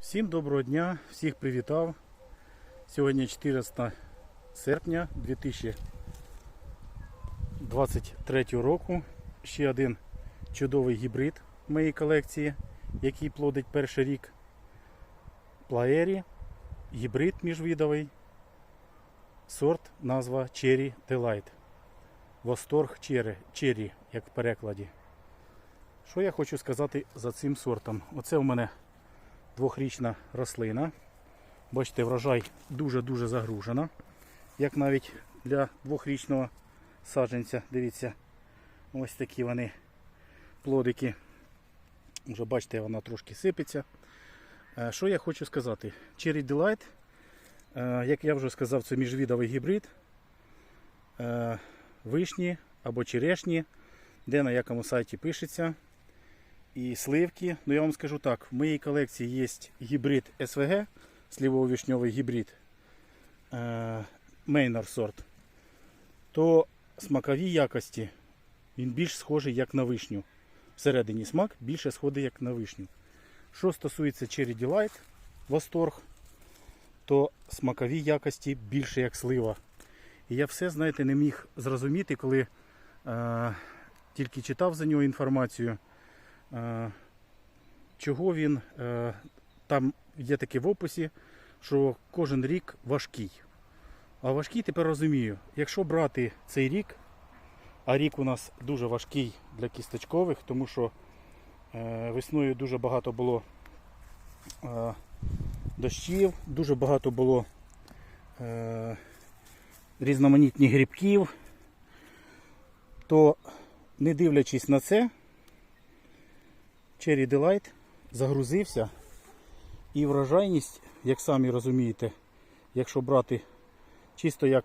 Всім доброго дня, всіх привітав. Сьогодні 14 серпня 2023 року. Ще один чудовий гібрид моїй колекції, який плодить перший рік. Плаері, гібрид міжвидовий, сорт, назва Cherry Delight. Восторг Cherry, як в перекладі. Що я хочу сказати за цим сортом? Оце у мене двохрічна рослина. Бачите, врожай дуже-дуже загружена. Як навіть для двохрічного саджанця. Дивіться, ось такі вони плодики. Вже бачите, вона трошки сипеться. Е, Що я хочу сказати? Cherry Delight, е, як я вже сказав, це міжвідовий гібрид. Е, Вишні або черешні, де на якому сайті пишеться і сливки. Ну я вам скажу так, в моїй колекції є гібрид СВГ, сливово-вишньовий гібрид Мейнер сорт. То смакові якості він більш схожий як на вишню. Всередині смак більше сходить як на вишню. Що стосується Cherry Delight Восторг, то смакові якості більше як слива. І я все, знаєте, не міг зрозуміти, коли е, тільки читав за нього інформацію. Е, чого він е, там є таке в описі, що кожен рік важкий. А важкий тепер розумію, якщо брати цей рік, а рік у нас дуже важкий для кісточкових, тому що е, весною дуже багато було дощів, дуже багато було різноманітних грибків, то не дивлячись на це, Cherry Delight загрузився і врожайність, як самі розумієте, якщо брати чисто як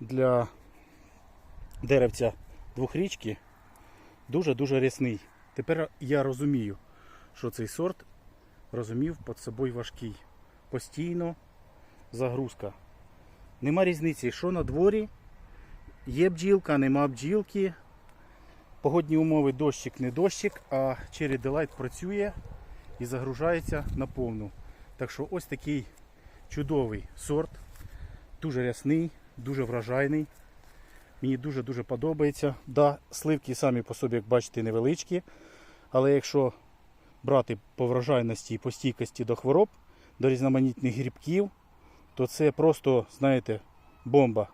для деревця двохрічки, дуже-дуже рясний. Тепер я розумію, що цей сорт розумів під собою важкий. Постійно загрузка. Нема різниці, що на дворі, є бджілка, нема бджілки. Погодні умови дощик не дощик, а Cherry Delight працює і загружається на повну. Так що ось такий чудовий сорт, дуже рясний, дуже вражайний. Мені дуже-дуже подобається. Да, сливки самі по собі, як бачите, невеличкі. Але якщо брати по вражайності і по стійкості до хвороб, до різноманітних грибків, то це просто, знаєте, бомба.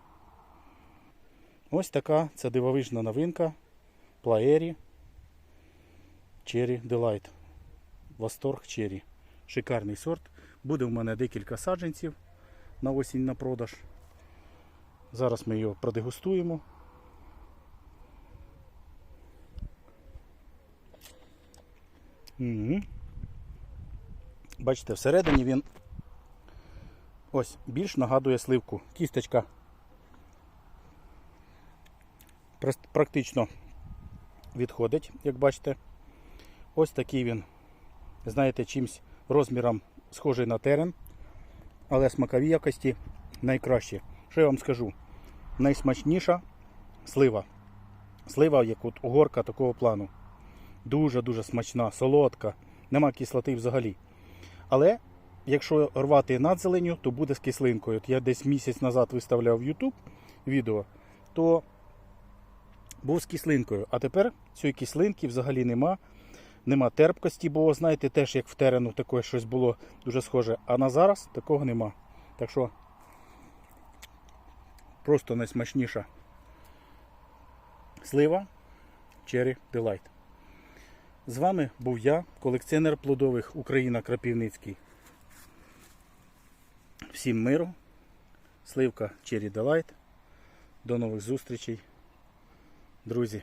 Ось така це дивовижна новинка. Плаері Cherry Delight. Восторг Cherry. Шикарний сорт. Буде в мене декілька саджанців на осінь на продаж. Зараз ми його продегустуємо. Угу. Бачите, всередині він ось більш нагадує сливку. Кісточка практично відходить, як бачите. Ось такий він, знаєте, чимсь розміром схожий на терен, але смакові якості найкращі. Що я вам скажу? Найсмачніша слива. Слива, як от угорка такого плану. Дуже-дуже смачна, солодка, нема кислоти взагалі. Але якщо рвати над зеленю, то буде з кислинкою. От я десь місяць назад виставляв в YouTube відео, то був з кислинкою. А тепер цієї кислинки взагалі нема. Нема терпкості, бо знаєте, теж як в терену таке щось було дуже схоже. А на зараз такого нема. Так що просто найсмачніша слива Cherry Delight. З вами був я, колекціонер плодових Україна Крапівницький. Всім миру, сливка Cherry Delight. До нових зустрічей. Друзі,